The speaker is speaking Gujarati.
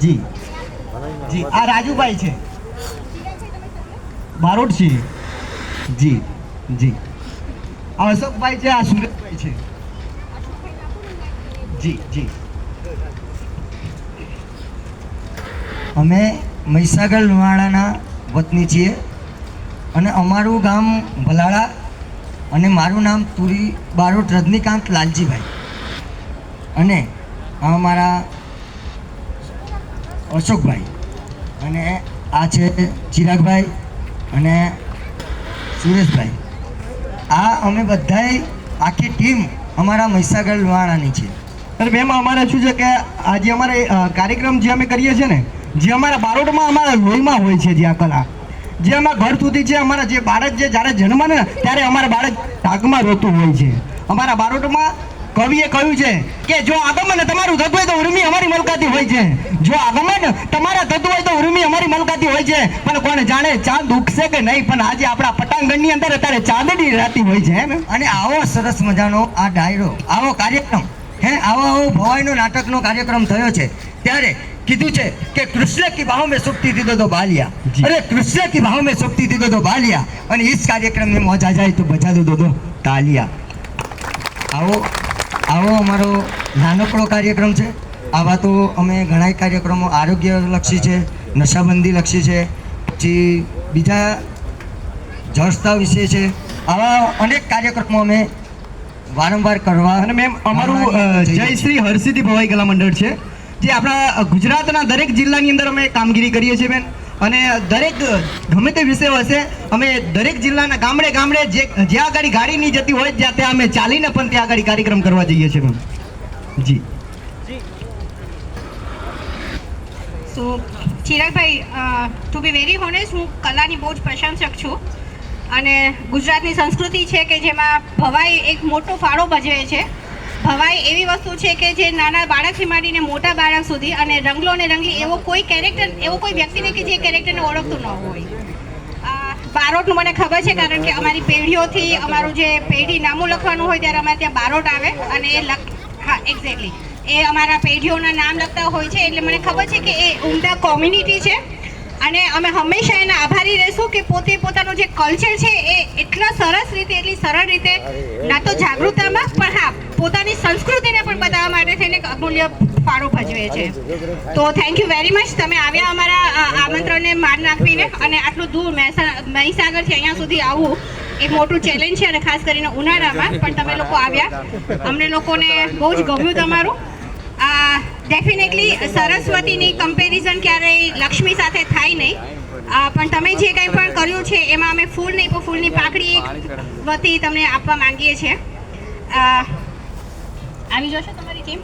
જી. જી, આ રાજુભાઈ છે. બારોટ છે. જી જી. આ અશોકભાઈ છે, આ સુરેશભાઈ છે. જી જી. અમે મહીસાગર લુહાણાના વતની છીએ અને અમારું ગામ ભલાળા અને મારું નામ તુરી બારોટ રજનીકાંત લાલજીભાઈ. અને અમારા અશોકભાઈ. અને આ છે ચિરાગભાઈ અને સુરેશભાઈ. આ અમે બધાએ આખી ટીમ અમારા મહીસાગર લુહાણાની છે. અને બેમ અમારે શું છે કે આજે અમારે કાર્યક્રમ જે અમે કરીએ છીએ ને, જે અમારા બારોટમાં અમારા લોહીમાં હોય છે જે આ કલા, જે અમારા ઘર સુધી છે અમારા જે બાળક જે જ્યારે જન્મે ને, ત્યારે અમારા બાળક ઢાકમાં રોતું હોય છે. અમારા બારોટમાં કવિએ કહ્યું છે કે, જો આગમન તમારું થતું હોય તો મલકાતી હોય છે. જો આગમન તમારા થતું હોય તો ઉર્મી અમારી મલકાતી હોય છે. પણ કોણ જાણે ચાંદ ઉગશે કે નહીં? પણ આજે આપણા પટાંગણની અંદર અત્યારે ચાંદડી રાતી હોય છે એમ. અને આવો સરસ મજાનો આ ડાયરો આવો કાર્યક્રમ હે? આવો આવો ભવાઈનો નાટકનો કાર્યક્રમ થયો છે. ત્યારે કીધું છે કે કૃષ્ણ કી બાહો મેં સુખતી દીધો તો બાલિયા. અરે કૃષ્ણ કી બાહો મેં સુખતી દીધો તો બાલિયા. અને ઈસ કાર્યક્રમની મોજા જાય તો બજા દો તો તાલિયા. આવો આવો અમારો નાનકડો કાર્યક્રમ છે. આવા તો અમે ઘણા કાર્યક્રમો આરોગ્યલક્ષી છે નશાબંધી લક્ષી છે પછી બીજા જળસ્તા વિશે છે. આવા અનેક કાર્યક્રમો અમે વારંવાર કરવા અને મેમ અમારું જય શ્રી હરસિદ્ધિ ભવાઈ કલા મંડળ છે. જે આપણા ગુજરાતના દરેક જિલ્લાની અંદર અમે કામગીરી કરીએ છીએ બેન અને દરેક ગમે તે વિષય હશે અમે દરેક જિલ્લાના ગામડે ગામડે જે જ્યાં આગળ ગાડી નહીં જતી હોય ત્યાં ત્યાં અમે ચાલીને પણ ત્યાં આગળ કાર્યક્રમ કરવા જઈએ છીએ ma'am ji. So Chiragbhai to be very honest હું કલાની બહુ જ પ્રશંસક છું. અને ગુજરાતની સંસ્કૃતિ છે કે જેમાં ભવાઈ એક મોટો ફાળો ભજવે છે. ભવાઈ એવી વસ્તુ છે કે જે નાના બાળકથી માંડીને મોટા બાળક સુધી અને રંગલો ને રંગલી એવો કોઈ કેરેક્ટર એવો કોઈ વ્યક્તિને કે જે કેરેક્ટરને ઓળખતું ન હોય. બારોટનું મને ખબર છે કારણ કે અમારી પેઢીઓથી અમારું જે પેઢી નામું લખવાનું હોય ત્યારે અમારે ત્યાં બારોટ આવે અને એ લખ, હા એક્ઝેક્ટલી એ અમારા પેઢીઓના નામ લખતા હોય છે એટલે મને ખબર છે કે એ ઉમદા કોમ્યુનિટી છે. અને અમે હંમેશા એના આભારી રહીશું કે પોતે પોતાનું જે કલ્ચર છે એ એટલા સરસ રીતે એટલી સરળ રીતે ના તો જાગૃતતામાં પણ હા પોતાની સંસ્કૃતિને પણ બતાવવા માટે થઈને અમૂલ્ય ફાળો ભજવે છે. તો થેન્ક યુ વેરી મચ તમે આવ્યા અમારા આમંત્રણને માન નાખવીને અને આટલું દૂર મહેસા- મહીસાગરથી અહીંયા સુધી આવવું એ મોટું ચેલેન્જ છે અને ખાસ કરીને ઉનાળામાં પણ તમે લોકો આવ્યા. અમને લોકોને બહુ જ ગમ્યું તમારું. ડેફિનેટલી સરસ્વતીની કમ્પેરિઝન ક્યારેય લક્ષ્મી સાથે થાય નહીં. પણ તમે જે કંઈ પણ કર્યું છે, એમાં અમે ફૂલ નહીં, પણ ફૂલની પાકડી એક વતી તમને આપવા માંગીએ છીએ. આવી જશો તમારી ટીમ